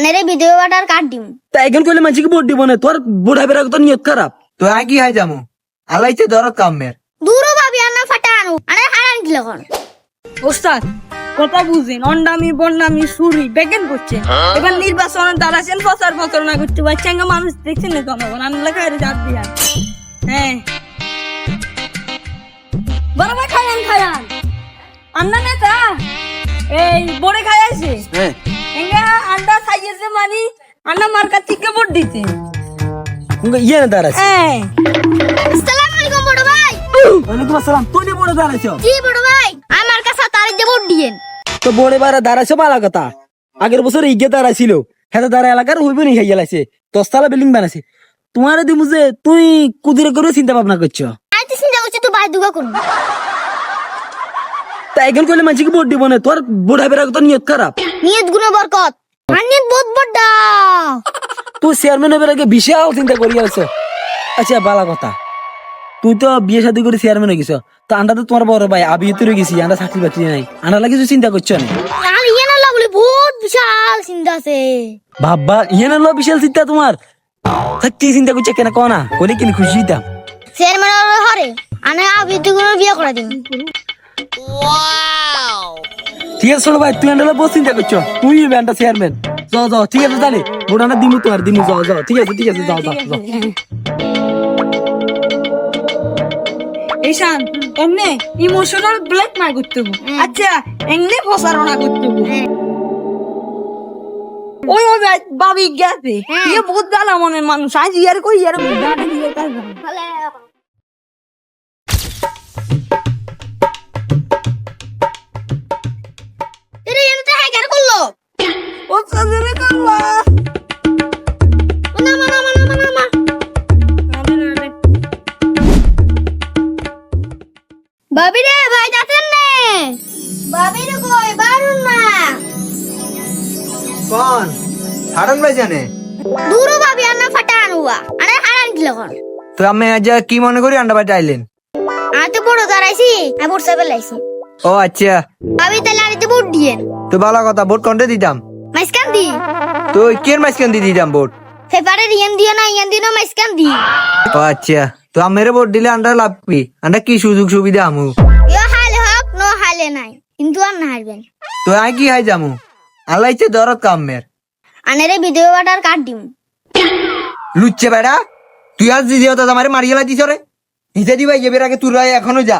আনেরে video butter কাট দিম। তা এখন কইলে মানুষকে ভোট দিব না? তোর বুড়া বেড়া তো নিয়ত খারাপ। তো আই কি হাই যামু? আলাইতে দরদ কামের দূরও ভাবি আনা ফাটা আনু আনে হারান দিল কোন। ওস্তাদ কথা বুঝেন অন্ডামি বন্ডামি সুরি বেগেন করছে। এবার নির্বাচনে দাঁড়াছেন প্রচার প্রচারণা করতে পারছেন মানুষ দেখছেন না জনগণ আমি লেখা চাপ দিয়া। হ্যাঁ। বরাবর খায়ান খায়ান আন্না নেতা এই বড়ে হ্যাঁ। এঙ্গা আন্ডা খাইয়েছে আন্না মার্কা থেকে ভোট দিতে ইয়ে না হ্যাঁ। আসসালামু আলাইকুম বড় ভাই। ওয়ালাইকুম আসসালাম তুই নি বড় দাঁড়াইছ? জি বড় ভাই আমার কাছে তারিখ দিয়ে ভোট দিয়েন। তো বড় বারে দাঁড়াইছ বালা কথা? আগের বছর ইগে দাঁড়াইছিল হেতে দাঁড়া এলাকার হইব নি খাই গেলাইছে। দশতলা বিল্ডিং বানাইছে। তোমার দিমু যে তুই কুদিরে করে চিন্তা ভাবনা করছ? আই তো চিন্তা করছি তো ভাই দুগা করুন তা এখন কইলে মানুষকে ভোট দিব না? তোর বুড়া বেড়া তো নিয়ত খারাপ। নিয়ত গুণ বরকত। নিয়ত বহুত বড়টা তুই চেয়ারম্যান হবার আগে বিশাল চিন্তা করি আছো। আচ্ছা বালা কথা। তুই তো বিয়ে শাদী করে চেয়ারম্যান হয়ে গেছ। তো আন্ডা তো তোমার বড় ভাই আবি তো গেছি। আন্ডা চাকরি বাকরি নাই। আন্ডা লাগে কিছু চিন্তা করছ না? আর ইয়ে না লাগলে বহুত বিশাল চিন্তা আছে। বাবা ইয়ে না বিশাল চিন্তা তোমার সত্যি চিন্তা করছে কেন কনা? কলে কিনে খুশি হইতাম চেয়ারম্যান হরে আনে আবি দুগুণ বিয়ে করে দিন ঠিক আছে ভাই। তুই বহুত চিন্তা করছ তুই চেয়ারম্যান যাও যাও ঠিক আছে তাহলে। বোটানা দিমু তোমার দিমু যাও যাও ঠিক আছে ঠিক আছে যাও যাও যাও। ঈশান এমনি ইমোশনাল ব্ল্যাক মার করতে হবে আচ্ছা এমনি প্রচারণা করতে হবে ওই ওই ভাই, ভাবি গেছে। ইয়ে বহুত জ্বালা মনের মানুষ। আজ ইয়ার কই ইয়ার গাড়ি ভাবি রে ভাই যাচ্ছেন নে। ভাবি রে কই বারুন না। কোন? হারন ভাই জানে? দূরও ভাবি আনা ফাটা আনুয়া। আরে হারান দিল কোন তো আমি আজ কি মনে করি আন্ডা বাটা আইলেন আর তো বড় দাঁড়াইছি আমি ভোট সাইবে লাইছি। ও আচ্ছা। ভাবি তাহলে আরে তো ভোট দিয়েন। তো ভালো কথা ভোট কোনটা দিতাম? মাইসকান দি। তো কেন মাঝখান দিয়ে দিতাম ভোট? পেপারে ইয়ান দিও না ইয়ান দিও না মাইসকান দি। ও আচ্ছা। তো আমের ভোট দিলে আন্ডা লাভ কি? আন্ডা কি সুযোগ সুবিধা আমু? ইয়ো হালে হোক নো হালে নাই। কিন্তু আর না হারবেন। তো আই কি হাই জামু আলাইছে দরদ কামের আনেরে ভিডিও বাটার কাট দিম। লুচ্ছে বেড়া তুই আজ দিদি হতো আমার মারিয়ে লাইতিস রে? হিসে দিবাই এবার আগে তুই এখনও যা।